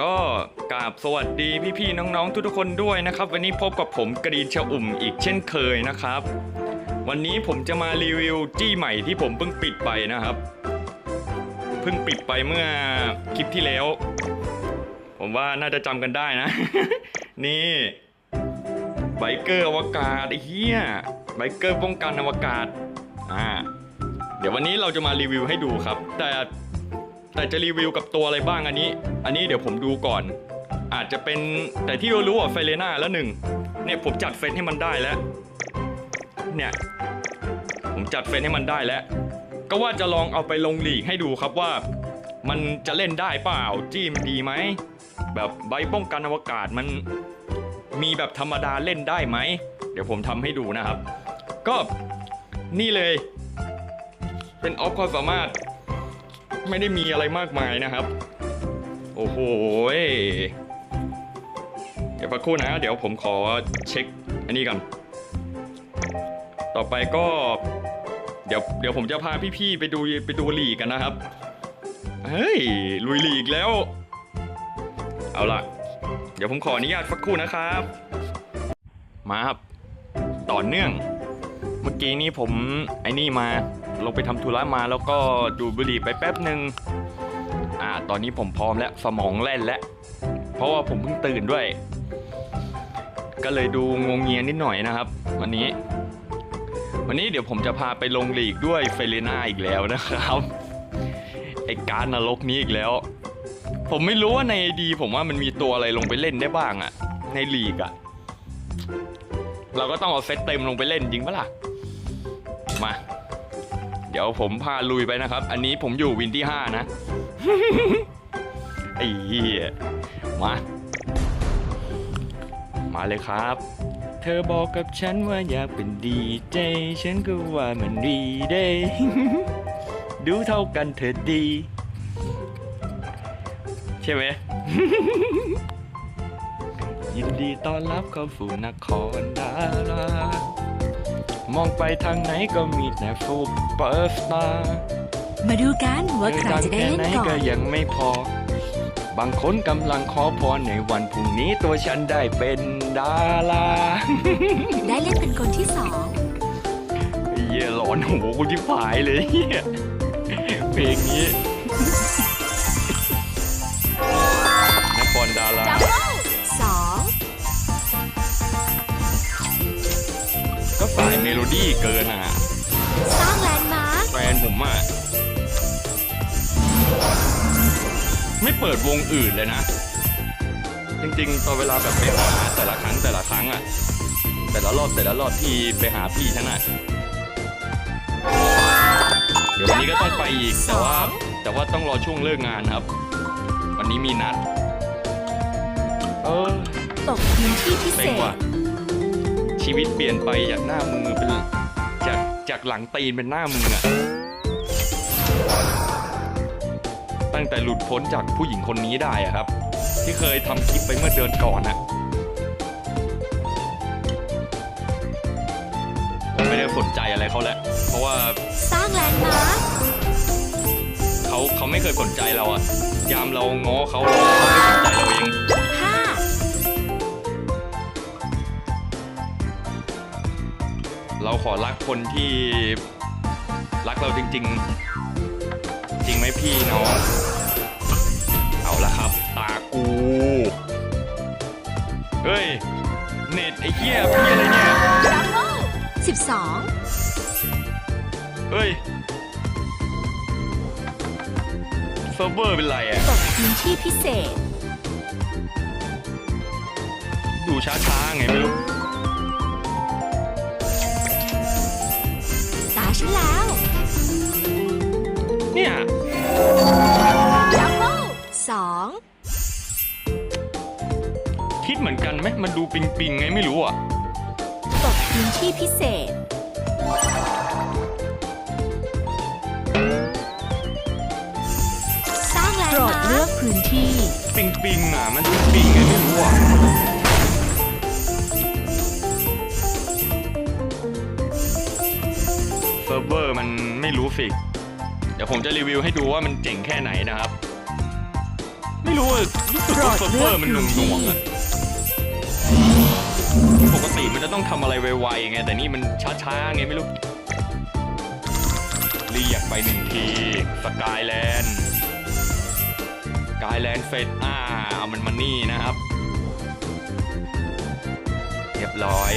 ก็กราบสวัสดีพี่ๆน้องๆ ทุกๆคนด้วยนะครับ วันนี้พบกับผมกรีนชะอุ่มอีกเช่นเคยนะครับ วันนี้ผมจะมารีวิวจี้ใหม่ที่ผมเพิ่งปิดไปนะครับ เพิ่งปิดไปเมื่อคลิปที่แล้ว ผมว่าน่าจะจำกันได้นะ นี่ไบเกอร์อวกาศไอ้เหี้ยไบเกอร์ป้องกันอวกาศอ่าเดี๋ยววันนี้เราจะมารีวิวให้ดูครับ แต่ แต่จะรีวิวกับตัวอะไรบ้างอันนี้ อันนี้เดี๋ยวผมดูก่อน อาจจะเป็นแต่ที่รู้ๆอะไฟเลน่าแล้วหนึ่งเนี่ยผมจัดเฟซให้มันได้แล้ว เนี่ย ผมจัดเฟซให้มันได้แล้ว ก็ว่าจะลองเอาไปลงหลีกให้ดูครับว่า มันจะเล่นได้เปล่าจี้มดีไหมแบบใบป้องกันอวกาศมันมีแบบธรรมดาเล่นได้ไหม เดี๋ยวผมทำให้ดูนะครับ ก็นี่เลย เป็นออฟความสามารถ ไม่ได้มีอะไรมากมายนะครับ โอ้โหเดี๋ยวพักครู่นะ เดี๋ยวผมขอเช็คอันนี้ก่อนต่อไปก็เดี๋ยวเดี๋ยวผมจะพาพี่ๆไปดูไปดูลีกกันนะครับ เฮ้ยลุยลีกแล้ว เอาล่ะ เดี๋ยวผมขออนุญาตสักครู่นะครับ มาครับ ต่อเนื่อง เมื่อกี้นี้ผมไอ้นี่มา ลงไปทำธุระมาแล้วก็ดูบุหรี่ไปแป๊บหนึ่งอ่าตอนนี้ผมพร้อมแล้วสมองแล่นแล้ว เพราะว่าผมเพิ่งตื่นด้วย ก็เลยดูงงเงียนิดหน่อยนะครับ วันนี้ วันนี้เดี๋ยวผมจะพาไปลงลีกด้วยเฟรน่าอีกแล้วนะครับไอการนรกนี้อีกแล้ว ผมไม่รู้ว่าในดีผมว่ามันมีตัวอะไรลงไปเล่นได้บ้างอะในลีกอะเราก็ต้องเอาเซตเต็มลงไปเล่นจริงปะล่ะมา เดี๋ยวผมพาลุยไปนะครับ อันนี้ผมอยู่วินที่ 5 นะไอ้เหี้ยมา มาเลยครับ เธอบอกกับฉันว่าอยากเป็นดีเจฉันก็ว่ามันดีเด้ดูเท่ากันเธอดี ใช่ไหม ยินดีต้อนรับเข้าสู่นครดารา มองไปทางไหนก็มีแต่ฟูเปอร์สตาร์มาดูกันว่าใครจะได้เล่นไหนก่อก็นยังไม่พอ บางคนกำลังขอพรในวันพรุ่งนี้ตัวฉันได้เป็นดาราได้เล่นเป็นคนที่สองเหี้ยร้อนหูกูที่ผายเลยเหี้ยเพลงนี้น โลดี้เกินอะสร้างแลนด์มาร์คแฟนผมอะไม่เปิดวงอื่นเลยนะ จริงๆตอนเวลาแบบไปหาแต่ละครั้งแต่ละครั้งอะ แต่ละรอบแต่ละรอบที่ไปหาพี่ฉันอะเดี๋ยววันนี้ก็ต้องไปอีกแต่ว่าแต่ว่าต้องรอช่วงเลิกงานครับ วันนี้มีนัด เออตกพื้นที่พิเศเป็นษว่า ชีวิตเปลี่ยนไปจากหน้ามือเป็นจากจากหลังตีนเป็นหน้ามืออะตั้งแต่หลุดพ้นจากผู้หญิงคนนี้ได้อะครับ ที่เคยทำคลิปไปเมื่อเดือนก่อนอะผมไม่ได้สนใจอะไรเขาแหละ เพราะว่าสร้างแลนด์มาร์คเขาเขาไม่เคยสนใจเราอะยามเราง้อเขาเราเขาไม่สนใจเราเอง เราขอรักคนที่รักเราจริง ๆ จริงไหมพี่น้องเอาละครับ ตากูเฮ้ย เน็ตไอ้เหี้ยพี่อะไรเนี่ยสิบสองเฮ้ยเซิร์ฟเวอร์เป็นไรอะตกพื้นที่พิเศษ ดูช้าๆไงไม่รู้ ไหมมันดูปิงๆไงไม่รู้อะตกพื้นที่พิเศษ สร้างแลนด์มาร์คโปรดเลือกพื้นที่ ปิงๆอะมันดูปิงไงไม่รู้อะเซิร์ฟเวอร์มันไม่รู้สิเดี๋ยวผมจะรีวิวให้ดูว่ามันเจ๋งแค่ไหนนะครับ ไม่รู้อะรู้สึกว่าเซิร์ฟเวอร์มันหน่วงหน่วงๆอะปก ติมันจะต้องทำอะไรไวๆไง แต่นี่มันช้าๆไงไม่รู้เรียกไปหนึ่งทีสกายแลนด์สกายแลนด์เฟสอ่าเอามันมานี่นะครับเรียบร้อย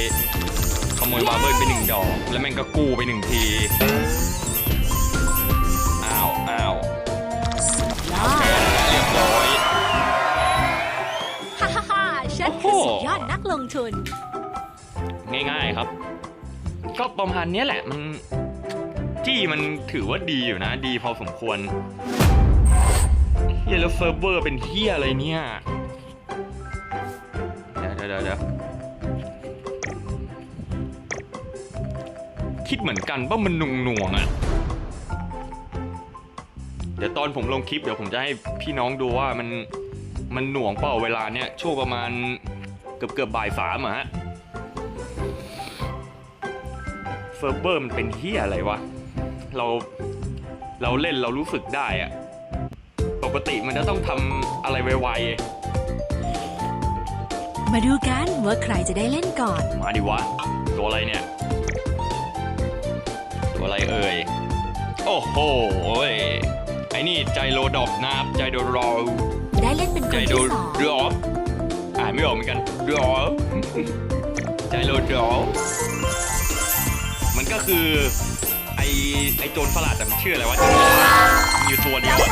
ขโมยวาเบิลไปหนึ่งดอก แล้วแม่งก็กู้ไปหนึ่งทีอ้าวอ้าวยอดเรียบร้อยฮ่าฮ่าฮ่าฉันคือสุดยอดนักลงทุน ง่าย ๆครับ ก็ประมาณนี้แหละมันจี้มันถือว่าดีอยู่นะ ดีพอสมควรเฮียแล้วเซิร์ฟเวอร์เป็นเฮียอะไรเนี่ยเดี๋ยวเดี๋ยวเดี๋ยวคิดเหมือนกันว่ามันหน่วงหน่วงๆอะ เดี๋ยวตอนผมลงคลิปเดี๋ยวผมจะให้พี่น้องดูว่ามันมันหน่วงเปล่าเวลาเนี้ยช่วงประมาณเกือบเกือบบ่ายสามอะฮะ เซิร์ฟเวอร์มันเป็นเฮียอะไรวะ เราเราเล่นเรารู้สึกได้อะปกติมันจะต้องทำอะไรไวมาดูกันว่าใครจะได้เล่นก่อนๆมาดิวะ ตัวอะไรเนี่ย ตัวอะไรเอ่ย โอ้โหยไอ้นี่ใจโลดอบนะครับใจโดรอได้เล่นเป็นคใจนโดที่สองรอบอ่านไม่ออกเหมือนกันรอบใจโลดอบมัน ก็คือ ไอไอโจรฝรั่งแต่มันชื่ออะไรวะมีอยู่ตัวเดียวอะ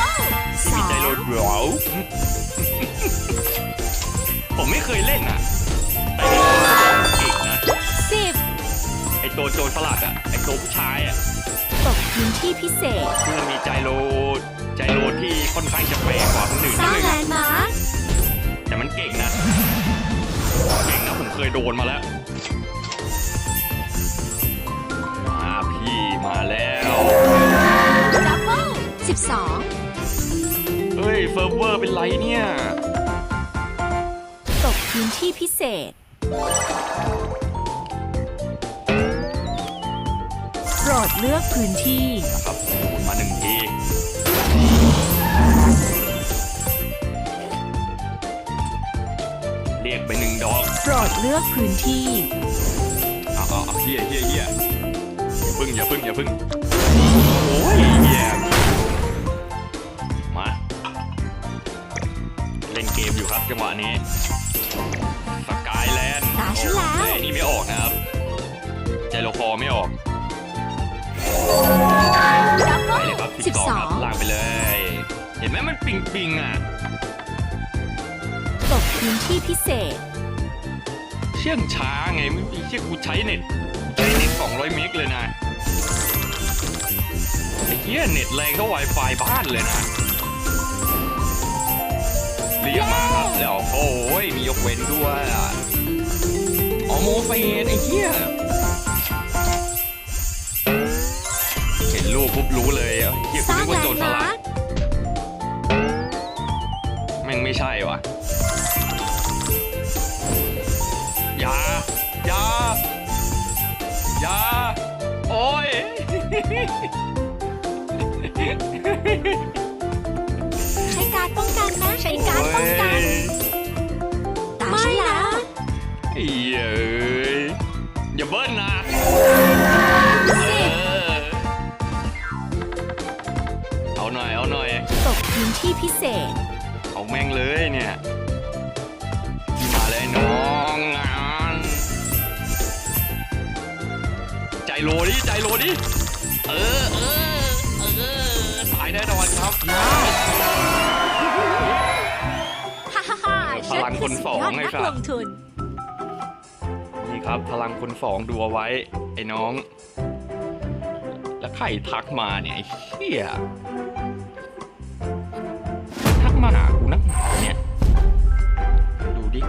สอใจโรงดร้าวผมไม่เคยเล่นอะ แต่ที่คนเขาบอกมันเก่งนะ สิบไอตัวโจรสลัดอะไอตัวผู้ชายอะตกพื้นที่พิเศษ ที่มันมีใจโรใจโรที่ค่อนข้างจะแปลกกว่าคนอื่นสนิร้าดงนึงแลอะนด์มาร์คแต่มันเก่งนะ เก่งนะผมเคยโดนมาแล้ว พี่มาแล้วดับเบิลสิบสองเฮ้ยเซิร์ฟเวอร์เป็นไรเนี่ย ตกพื้นที่พิเศษ โปรดเลือกพื้นที่นะครับดูดมาหนึ่งที เรียกไปหนึ่งดอกโปรดเลือกพื้นที่ เอาเอาเอาเฮียเฮียเฮียอย่า พึ่งอย่าพึ่งอย่าพึ่งโอ้ยเฮียมา เล่นเกมอยู่ครับจังหวะนี้สกายแลนด์ตาฉันแล้วเฮ้ยนี่ไม่ออกนะครับ ใจโลคอไม่ออก ดับไปเบิลเลยครับสิบ12สอครับงลากไปเลย เห็นไหมมันปิงปิงอะ ตกพื้นที่พิเศษ เชื่องช้าไงไม่มีเชื่อกูใช้เน็ตใช้เน็ต 200 เมกเลยนะไอ้เหี้ยเน็ตแรงเท่า Wi-Fi บ้านเลยนะเรียกมาครับแล้วโอ้ยมียกเว้นด้วยอะอ๋อโมเฟนไอ้เหี้ยเห็นรูปปุ๊บรู้เลยอะเหี้ยสกูร้างนึกแลว่านโจรด์สลัมาดร์คแม่งไม่ใช่วะ อย่าโอ้ยใช้การป้องกันนะ ใช้การป้องกันตาฉันแล้วเอ้ยเอ้ยอย่าเบิ้ลนะเออเอาหน่อย เอาหน่อย ตกพื้นที่พิเศษ เอาแม่งเลยเนี่ย โลดิใจโลดิเออเออเออตายแน่นอนครับฮ่าฮ่าฮ่าพลังคนสองฉัไงคือครับสุดยอดนักลงทุนนี่ครับ พลังคนสองดูเอาไว้ ไอ้น้อง แล้วใครทักมาเนี่ยไอ้เหี้ยทักมาหากูนักหนาเนี่ย ดูดิ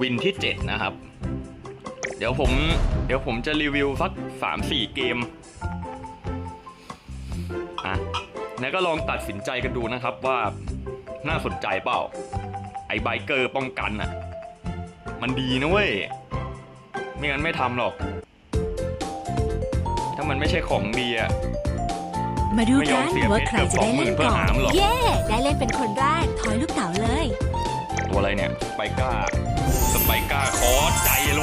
วินที่เจ็ดนะครับเดี๋ยวผมเดี๋ยวผมจะรีวิวสักสามสี่เกมอะแล้วก็ลองตัดสินใจกันดูนะครับว่าน่าสนใจเปล่า ไอ้ไบเกอร์ป้องกันอะ มันดีนะเว้ย ไม่งั้นไม่ทำหรอก ถ้ามันไม่ใช่ของดีอะมาดูไม่ยกัอมนเสียว่าเพชรใครเกือบจะสองหมื่ได้เล่นนเพื่อก่อนหามเหรอเย้ ได้เล่นเป็นคนแรกทอยลูกเต๋าเลย ตัวอะไรเนี่ยสไปก้า สไปก้าคอสใจโล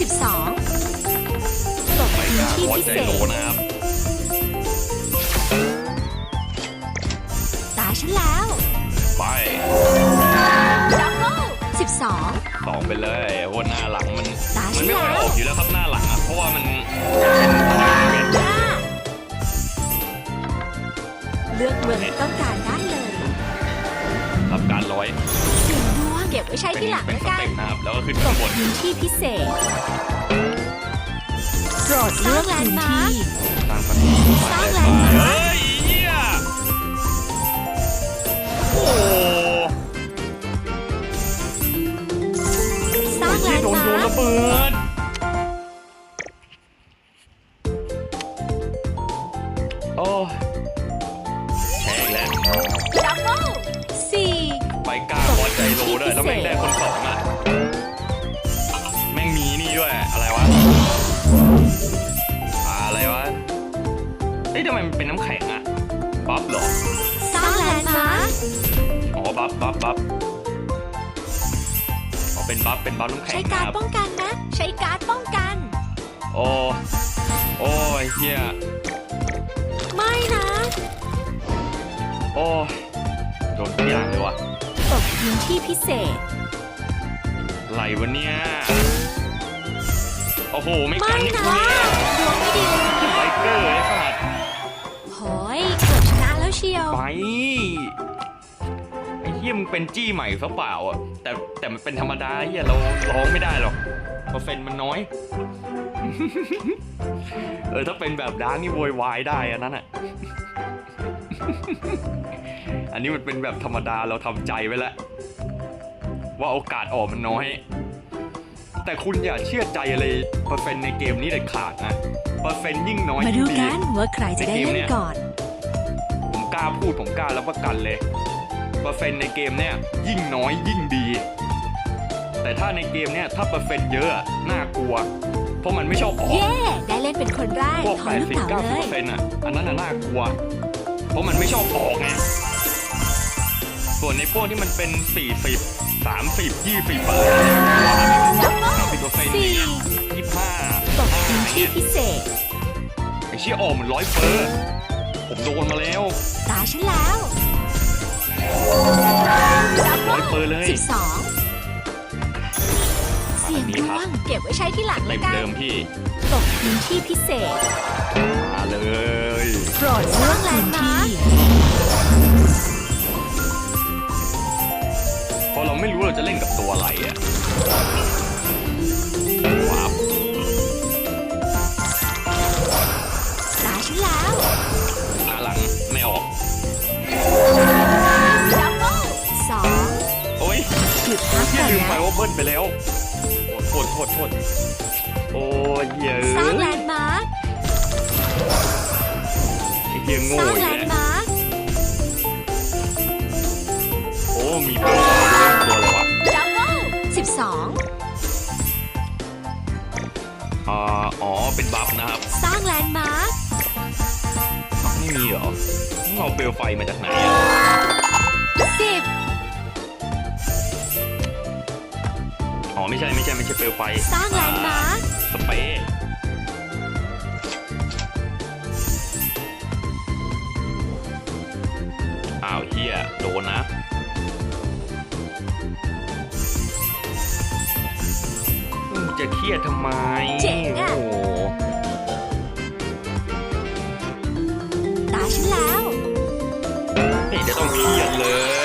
สิบสองตกสไปพื้นก้าที่คอสพิใจเศโลษนะครับตาฉันแล้วไปดับเบิลสิบสองสองไปเลยเพราะว่าหน้าหลังมัน ตามัฉันนไม่ค่อยแล้อวอกอยู่แล้วครับหน้าหลังอะเพราะว่ามันห้าเลือกเมืองที่ต้องการได้เลย รับการร้อย เสียงดวงเก็บไว้ใช้เป็นที่หลังเป็นแล้วสกันเต็ปนะครับแล้วก็ขึ้นตข้างกบนพื้นที่พิเศษโปรดเลือกพื้นที่สร้างสเต็ปสร้างแลนด์มาร์คเฮ้ยเหี้ยโอ้โหสร้างแลเหี้ยนโดด์นมาโดนร์ระคเบิด ทำไมมันเป็นน้ำแข็งอะบัฟเหรอสร้างแลนด์มาร์คอ๋อบัฟบัฟบัฟอ๋อเป็นบัฟเป็นบัฟน้ำแข็งใช้นะการคดรับป้องกันนะ ใช้การดป้องกัน โอ้โอ้ยเฮียไม่นะโอ้ยโดนทุกอย่างเลยวะตกพื้นที่พิเศษ ไหลวะเนี่ยโอ้โหไม่ไม่กันนี่นะกูเนี่ยดวงไม่ดีเลยไบเกอร์ไอ้สัตว์ เชียว ไปไอ้เฮียมึงเป็นจี้ใหม่ซะเปล่าอะแต่แต่มันเป็นธรรมดาเฮียเราร้องไม่ได้หรอกเปอร์เซ็นต์มันน้อย เออถ้าเป็นแบบดาร์กนี่โวยวายได้อันนั้นอะอันนี้มันเป็นแบบธรรมดาเราทำใจไว้แล้วว่าโอกาสออกมันน้อย แต่คุณอย่าเชื่อใจอะไรเปอร์เซ็นต์ในเกมนี้เด็ดขาดนะเปอร์เซ็นต์ยิ่งน้อยมายิ่ดูงดีกันว่าใครจะได้ในเกมเล่เนี่นยก่อนผมก ล้าพูดผมกล้ารับประกันเลย เปอร์เซ็นต์ในเกมเนี่ยยิ่งน้อยยิ่งดี แต่ถ้าในเกมเนี่ยถ้าเปอร์เซ็นต์เยอะอะน่ากลัว เพราะมันไม่ชอบออกเย้ได้เล่นเป็นคนแรกพวกทอยลูก80เต๋าเล90เปยอร์เซ็นต์อะอันนั้นน่ะน่ากลัว เพราะมันไม่ชอบออกไงส่วนในพวกที่มันเป็น40 30 20อะไรเนี่ยกลัวครับ30เปอร์เซ็นต์สี่ยี่ห้าตกพื้นที่พิเศษ ไอ้เชี่ยออกเหมือนร้อยเปอร์ ผมโดนมาแล้วตาฉันแล้วร้อยเปอร์เลยสิบสองเสียงดวงเก็บไว้ใช้ที่หลังเต็แล้วมกันเดิมพี่ตกพื้นที่พิเศษ มาเลยโปรดเลือกแลนด์มาร์คเพราะเราไม่รู้เราจะเล่นกับตัวอะไรอะ ไม่ใช่เปลวไฟสร้างแลนด์มาร์คสเปรย์อ้าวเฮียโดนนะอืมจะเครียดทำไม เจ๋งอะ โอ้โหตาฉันแล้วไม่เห็นจะต้องเครียดเลย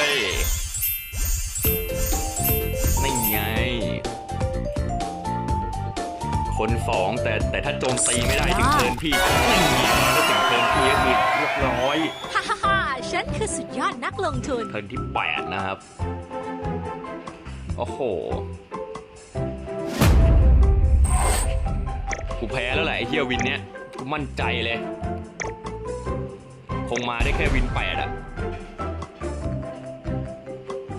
นสองแต่แต่ถ้าโจมตีไม่ได้ถึงเทิร์นพี่นี่ไงถ้าถึงเทิร์นพี่ก็คือเรียบร้อยฮ่าฮ่าฮ่าฉันคือสุดยอดนักลงทุนเทิร์นที่8นะครับ โอ้โหกูแพ้แล้วแหละไอ้เฮียวินเนี้ยกูมั่นใจเลย คงมาได้แค่วิน8อะ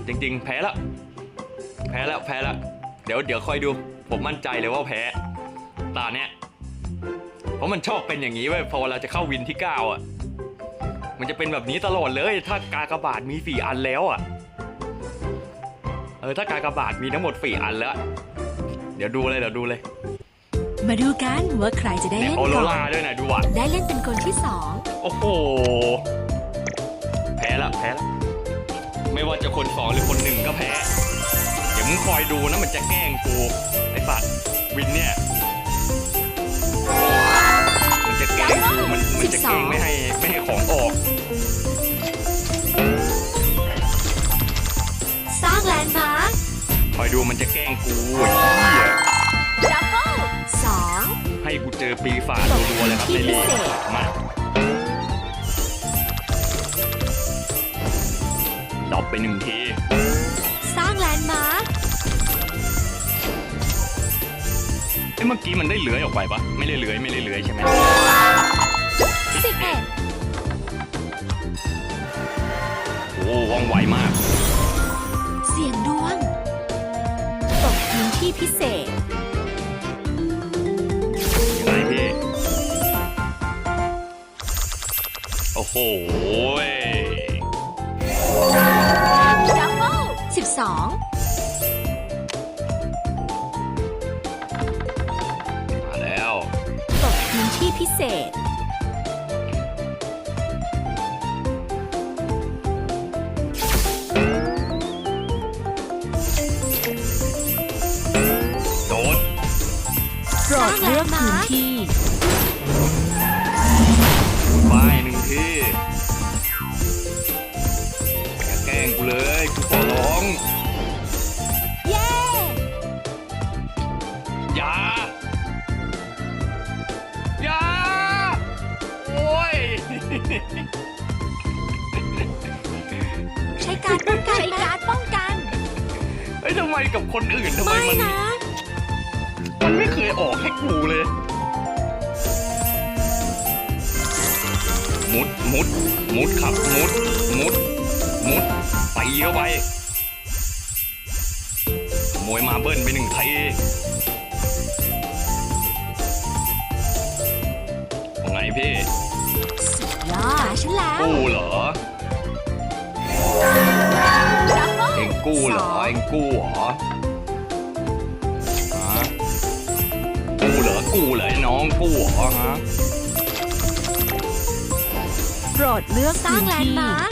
จริง ๆ แพ้แล้ว แพ้แล้วแพ้แล้วเดี๋ยวเดี๋ยวคอยดู ผมมั่นใจเลยว่าแพ้ ตาเนี้ยราะมันชอบเป็นอย่างนี้เว้ยพอเราจะเข้าวินที่เก้าอะ มันจะเป็นแบบนี้ตลอดเลย ถ้ากากบาทมีสี่อันแล้วอะ เออถ้ากากบาทมีทั้งหมดสี่อันแล้ว เดี๋ยวดูเลยเดี๋ยวดูเลย มาดูกันว่าใครจะได้เนี่ยเล่นโอโรก่อล่านด้วยนะดูอะได้เล่นเป็นคนที่สอง โอ้โหแพ้ละแพ้ละไม่ว่าจะคนสองหรือคนหนึ่งก็แพ้ เดี๋ยวมึงคอยดูนะมันจะแกล้งกูไอ้สัตว์วินเนี่ย กูมันมันจะแกล้งไม่ให้ไม่ให้ของออก สร้างแลนด์มาร์คคอยดูมันจะแกล้งกูเฮียดับเบิลสองให้กูเจอปีศาจรัวๆเลยครับในลีกมาดอบไปหนึ่งที สร้างแลนด์มาร์คเอ้ยเมื่อกี้มันได้เลื้อยออกไปปะไม่ได้เลื้อยไม่ได้เลื้อยใช่ไหมสิบเอ็ด โอ้ว่องไวมาก เสียงดวง ตกพื้นที่พิเศษยังไงพี่ โอ้โหยดับเบิลสิบสองมาแล้ว ตกพื้นที่พิเศษ รดเลือกพื้นที่ไปหนึ่งทีอย่าแกล้งกูเลยกูขอร้องเย้อย่าอย่าโอ้ยใช้การป้องกันใช้การป้องกันเฮ้ยทำไมกับคนอื่นทำไมไม่มัน นะ มันไม่เคยออกให้กูเลย มุดมุดมุดขับมุดมุดมุดไปเข้าไปขโมยมาเบิ้ลไปหนึ่งทีว่าไงพี่สุดยอดฉันแล้วกู้เหรอดับเบิลเองกู้เหรอ เองกู้เหรอ กู้เหรอกู้เหรอไอ้น้องกู้เหรอฮะโปรดเลือกสร้างแลนด์มาร์ค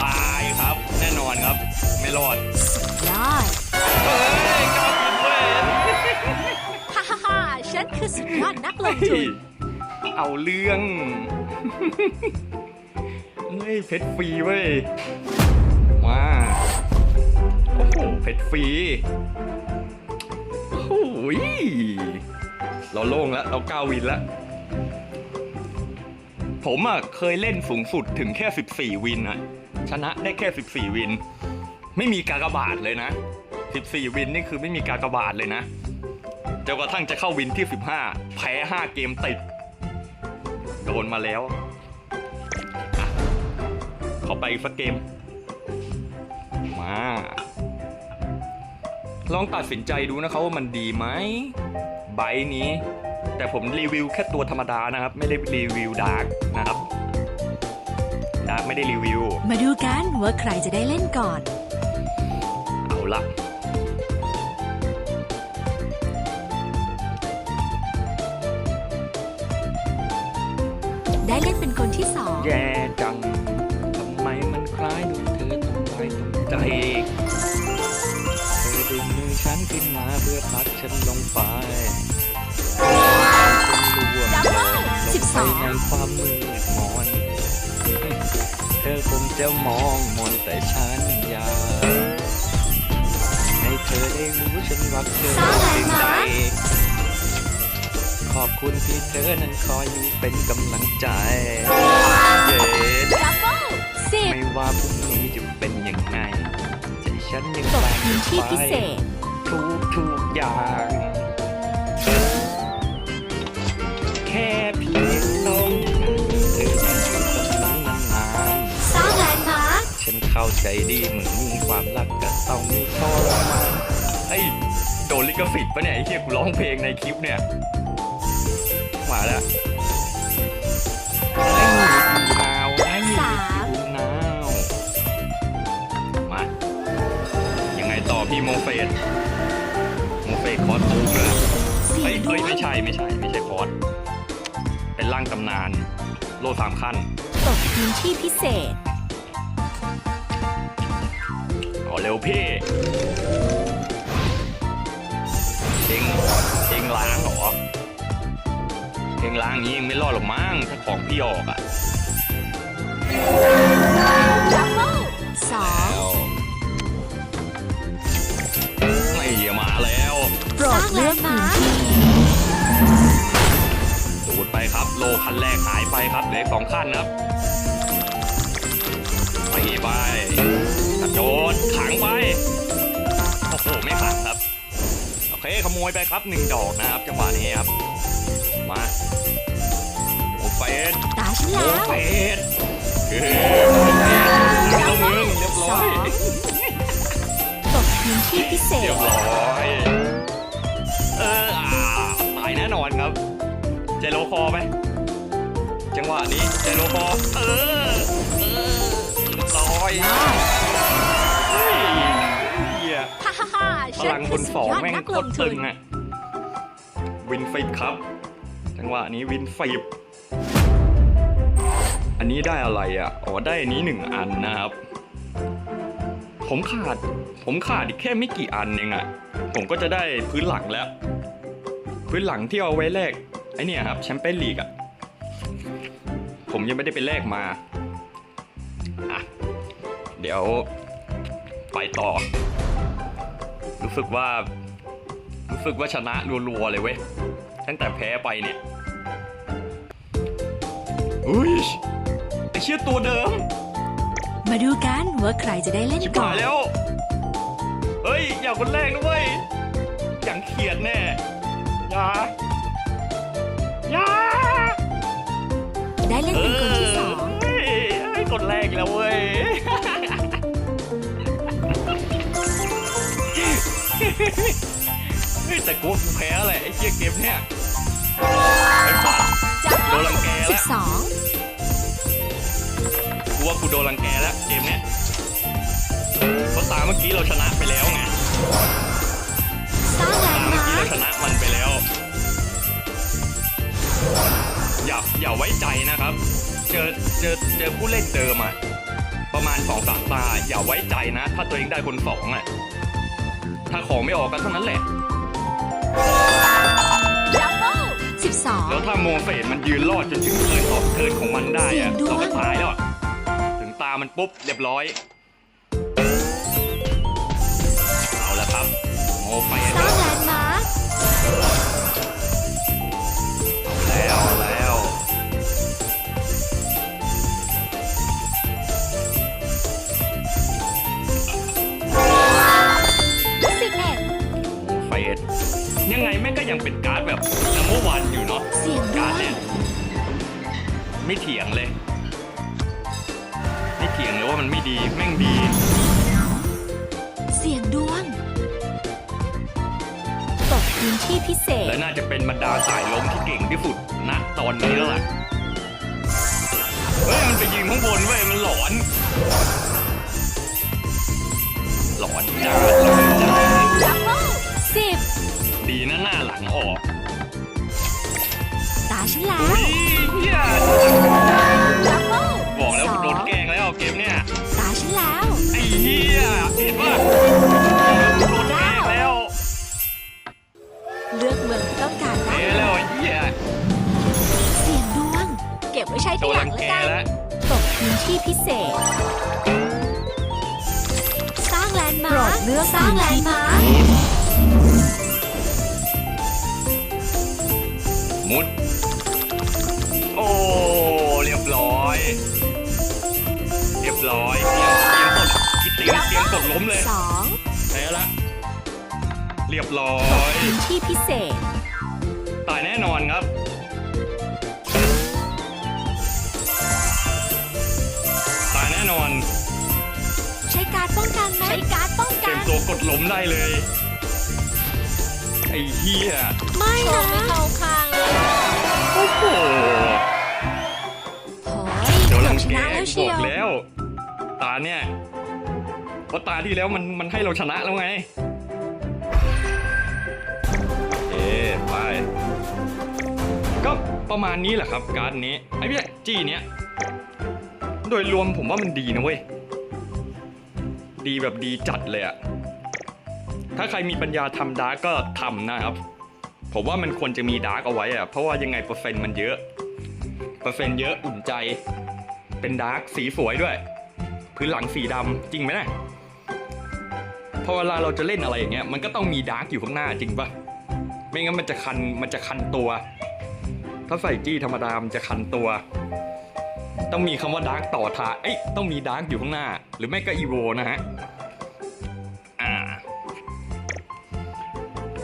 ตายครับ แน่นอนครับ ไม่รอด ยอดเฮ้ยกล้ากินเว้ยฮ่าฮ่าฮ่าฉันคือสุดยอดนักลงทุนเอาเรื่อง เฮ้ยเพชรฟรีเว้ยมา โอ้โหเพชรฟรีโอ้ยเราโล่งแล้วเราก้าววินแล้ว ผมอะเคยเล่นสูงสุดถึงแค่ 14 วินอะชนะได้แค่ 14 วิน ไม่มีกากบาทเลยนะ 14 วินนี่คือไม่มีกากบาทเลยนะจนกระทั่งจะเข้าวินที่ 15 แพ้ 5 เกมติด โดนมาแล้วอขอไปอีกสักเกม มา ลองตัดสินใจดูนะครับว่ามันดีไหมใบนี้ แต่ผมรีวิวแค่ตัวธรรมดานะครับ ไม่ได้รีวิวดาร์กนะครับดาร์กไม่ได้รีวิว มาดูกันว่าใครจะได้เล่นก่อน เอาละได้เล่นเป็นคนที่สองแย่จัง ทำไมมันคล้ายดูเธอตรงใจตรงใจ ฉันลงไปฉันรวมลงไปในความมืดมนเธอคงจะมองมนแต่ฉันอยากให้เธอได้รู้ฉันรักเธอสร้างแลนจริด์งใจขอบคุณที่เธอนั้นคอยอยู่เป็นกำลังใจเย้ไม่ว่าพรุ่งนี้จะเป็นยังไงใจฉันยังตกแรงพื้นที่พิเศษทุกทุก อย่าง แค่เพียงต้องการเธอได้อยู่ตรงนี้นานสร้างแลนด์มาร์คๆฉันเข้าใจใจดีเหมือนมีความรักก็ต้องมีทรมานไอ้ยโดนลิขสิทธิ์ปะเนี่ยไอ้เหี้ยกูร้องเพลงในคลิปเนี่ยมาแล้วไอ้หนูนาวไอ้หนูสามนาวมายังไงต่อพี่โมเฟส โมเฟสคอสตูมเลยเสียเฮ้ยงดเฮ้วยงไม่ใช่ไม่ใช่ไม่ใช่ฟอสเป็นร่างตำนาน โลสามขั้นตกพื้นที่พิเศษอ๋อเร็วพี่เองเองล้างเหรอเองล้างอย่างนี้ยังไม่รอดหรอกมั้งถ้าของพี่ออกอะดับเบิลสอง โปรดเลือกพื้นที่ดูดไปครับ โลคันแรกหายไปครับเหลืออกสองขั้นนะครับไปไปกระโดดขังไปโอ้โหไม่ขังครับโอเคขโมยไปครับหนึ่งดอกนะครับจังหวะนี้ครับมาโอเฟสตาฉันโอแล้วเฟสเฮ้ยเอามึงเรียบร้อยตกพื้นที่พิเศเรีษยบร้อย จโลคอไหมจังหวะนี้เจโลคอเออเออเรียบร้อยเฮ้ยเหี้ยฮ่าฮ่าฮ่าพฉันลังคคือนสุสดองยอดแม่งนักโคลตงรทุตึนงอะวินฟิตครับ จังหวะนี้วินฟิตอันนี้ได้อะไรอะอ๋อได้อันนี้หนึ่งอันนะครับ ผมขาด ผมขาดอีกแค่ไม่กี่อันเองอะผมก็จะได้พื้นหลังแล้ว พื้นหลังที่เอาไว้แลก ไอเนี่ยครับแชมเปี้ยนลีกอะ ผมยังไม่ได้ไปแลกมาอะเดี๋ยวไปต่อ รู้สึกว่า รู้สึกว่าชนะรัวๆเลยเว้ย ตั้งแต่แพ้ไปเนี่ยอุ้ยไอเชี่ยตัวเดิม มาดูกันว่าใครจะได้เล่นชิบก่อหานยแล้ว เฮ้ย อย่าคนแรกนะเว้ย อย่างเขียดแน่อย่าอย่า ได้เล่นเป็นคนที่สอง เฮ้ยให้คนแรกแล้วเว้ย เฮ้ยแต่กูว่ากูแพ้แหละไอ้เชี่ยเกมเนี่ยไอ้สัตว์จับโดนรังแกสิแล้วบสองกูว่ากูโดนรังแกแล้วเกมเนี้ยเพราะตาเมื่อกี้เราชนะไปแล้วไงสร้างแลตานด์เมื่อมากี้เราร์คชนะมันไปแล้ว อย่าอย่าไว้ใจนะครับ เจอเจอเจอผู้เล่นเดิมอะประมาณสองสามตาอย่าไว้ใจนะ ถ้าตัวเองได้คนสองอะถ้าของไม่ออกก็เท่านั้นแหละ ดับเบิลสิบสอง แล้วถ้าโมเฟสมันยืนรอดจนถึงเทิร์นต่อเทิร์นของมันได้อะเสี่ยงดวง เราก็ตายแล้วอะถึงตามันปุ๊บเรียบร้อย เอาละครับโมเฟสสร้างแลนด์มาร์คแล้วเอาแล้ว ยังไงแม่งก็ยังเป็นการ์ดแบบนัมเบอร์วันอยู่เนาะเสียงดวการ์ดงเนี่ยไม่เถียงเลย ไม่เถียงเลยว่ามันไม่ดีแม่งดี เสียงดวงตกพื้นที่พิเศษและน่าจะเป็นบรรดาสายลมที่เก่งที่สุดณตอนนี้แล้วล่ะเฮ้ยมันไปยิงข้างบนเว้ยมันหลอนหลอนจ้าหลอนจ้าดับเบิลสิบ ดีนะหน้าหลังออกตาฉันแล้วอุ้ยเฮียดับเบิลบอกแล้วสองโดนแกล้งแล้วเกมเนี้ยตาฉันแล้วไอ้เฮียเห็นป่ะโดนแกล้งแล้วเลือกเมืองที่ต้องการได้เฮ้แล้วไอ้เฮียเสียงดวง เก็บไว้ใช้โดทีนหลัรังงแล้วกันแล้วตกพื้นที่พิเศษ สร้างแลนด์มาร์คสร้างแลนด์มาร์ค มุด โอ้ เรียบร้อย เรียบร้อยเตรียมเตรียมกดกิเตรียมเตรียมกดล้มเลยสองแพ้ละ เรียบร้อตกยพื้นที่พิเศษ ตายแน่นอนครับ ตายแน่นอน ใช้ป้องกันนะใช้การ์ดป้องเตรีกัยมน ตัวกดล้มได้เลย ไอ้เหี้ยไม่โชนะว์ไม่เข้าข้างเลย โอ้โหเดี๋ยวลัอบงแกนะแล้วบอกแล้ว ตาเนี่ยเพราะตาที่แล้วมันมันให้เราชนะแล้วไงเอ๊ไปก็ประมาณนี้แหละครับ การ์ดนี้ไอ้พี่จี้เนี้ยโดยรวมผมว่ามันดีนะเว้ย ดีแบบดีจัดเลยอะถ้าใครมีปัญญาทำดาร์กก็ทำนะครับ ผมว่ามันควรจะมีดาร์กเอาไว้อะเพราะว่ายังไงเปอร์เซ็นต์มันเยอะ เปอร์เซ็นต์เยอะอุ่นใจ เป็นดาร์กสีสวยด้วย พื้นหลังสีดำจริงไหมนะพอเวลาเราจะเล่นอะไรอย่างเงี้ยมันก็ต้องมีดาร์กอยู่ข้างหน้าจริงปะไม่งั้นมันจะคันมันจะคันตัว ถ้าใส่จี้ธรรมดามันจะคันตัว ต้องมีคำว่าดาร์กต่อท้าเอ้ยต้องมีดาร์กอยู่ข้างหน้า หรือไม่ก็อีโวนะฮะอ่า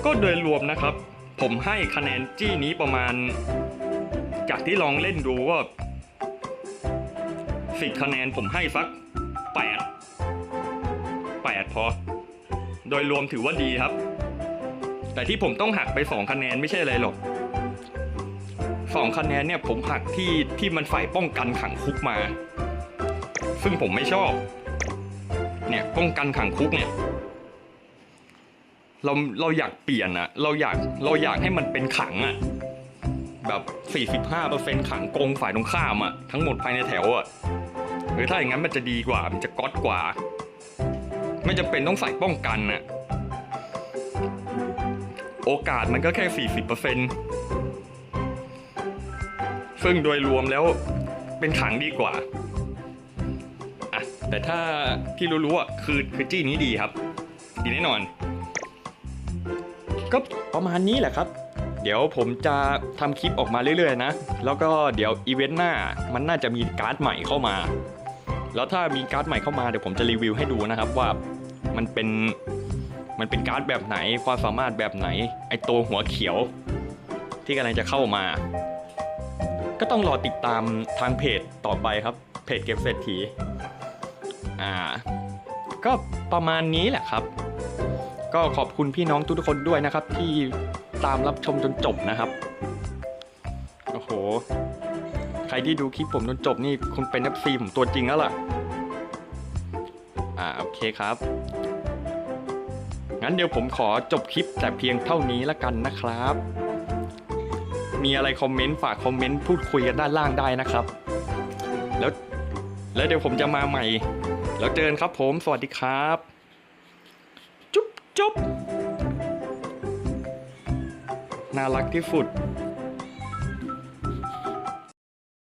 ก็โดยรวมนะครับ ผมให้คะแนนจี้นี้ประมาณ จากที่ลองเล่นดูก็สิบคะแนนผมให้สักแปดแปดพอ โดยรวมถือว่าดีครับ แต่ที่ผมต้องหักไปสองคะแนนไม่ใช่อะไรหรอกสองคะแนนเนี่ยผมหักที่ที่มันฝ่ายป้องกันขังคุกมา ซึ่งผมไม่ชอบ เนี่ยป้องกันขังคุกเนี่ย เราเราอยากเปลี่ยนอะเราอยากเราอยากให้มันเป็นขังอะแบบ 45%ขังกงฝ่ายตรงข้ามอะทั้งหมดภายในแถวอะหรือถ้าอย่างนั้นมันจะดีกว่า มันจะก๊อตกว่า ไม่จำเป็นต้องใส่ป้องกันอะโอกาสมันก็แค่ 40%ซึ่งโดยรวมแล้วเป็นขังดีกว่าอะแต่ถ้าที่รู้ๆอะคือคือจี้นี้ดีครับ ดีแน่นอน ก็ประมาณนี้แหละครับ เดี๋ยวผมจะทำคลิปออกมาเรื่อยๆนะ แล้วก็เดี๋ยวอีเวนต์หน้ามันน่าจะมีการ์ดใหม่เข้ามา แล้วถ้ามีการ์ดใหม่เข้ามาเดี๋ยวผมจะรีวิวให้ดูนะครับว่ามันเป็นมันเป็นการ์ดแบบไหนความสามารถแบบไหน ไอตัวหัวเขียว ที่กำลังจะเข้ามา ก็ต้องรอติดตามทางเพจต่อไปครับ เพจเก็บเศรษฐีอ่า ก็ประมาณนี้แหละครับ ก็ขอบ คุณพี่น้องทุกๆคนด้วยนะครับ ที่ตามรับชมจนจบนะครับโอ้โห ใครที่ดูคลิปผมจนจบนี่คุณเป็น FC ผมตัวจริงแล้วล่ะ อ่าโอเคครับ งั้นเดี๋ยวผมขอจบคลิปแต่เพียงเท่านี้ละกันนะครับ มีอะไรคอมเมนต์ฝากคอมเมนต์พูดคุยกันด้านล่างได้นะครับ แล้วแล้วเดี๋ยวผมจะมาใหม่ แล้วเจอกันครับผม สวัสดีครับ จุ๊บน่ารักที่สุด